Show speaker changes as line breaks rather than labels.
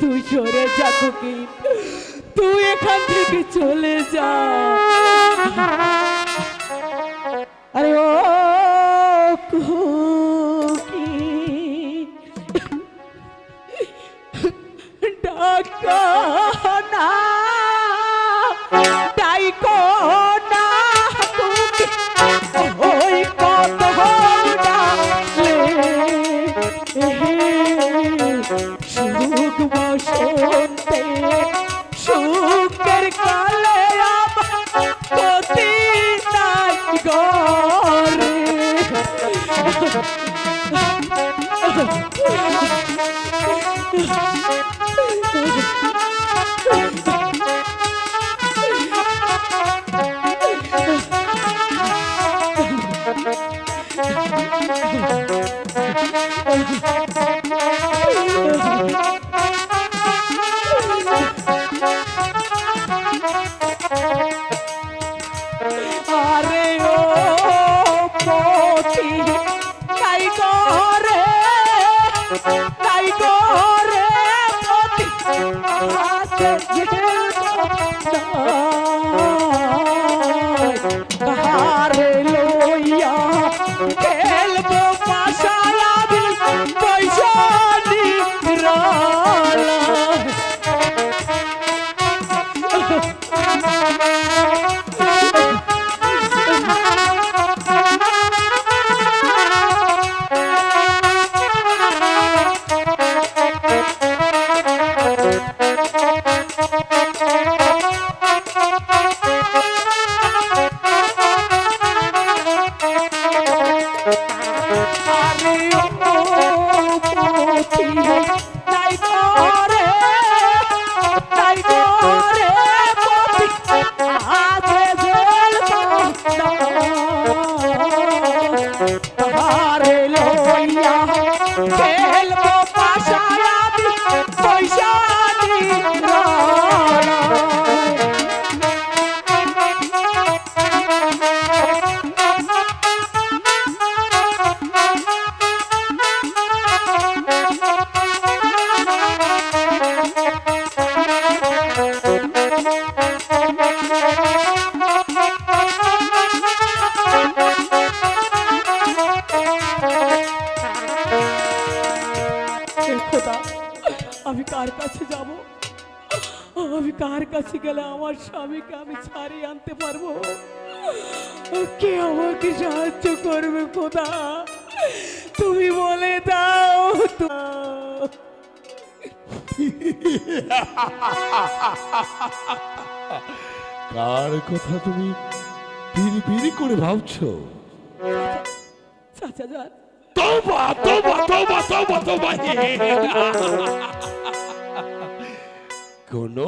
তুই সরে যা খুকি তুই এখান থেকে চলে যা। আরে ও ডাকা না। ডাইকো বসন্তে সুখের কালে আমার পতি নাই গরে খেলবো খোদা আমি কার কাছে যাব? আমি কার কাছে গেলে আমার স্বামীকে আমি ছাড়িয়ে আনতে পারব? কে আমাকে সাহায্য করবে খোদা? তুমি বলে দাও
কার কথা তুমি পিরি পিরি করে ভাবছ?
চাচা যান।
তোবা তোবা তোবা তোবা তোবা কোন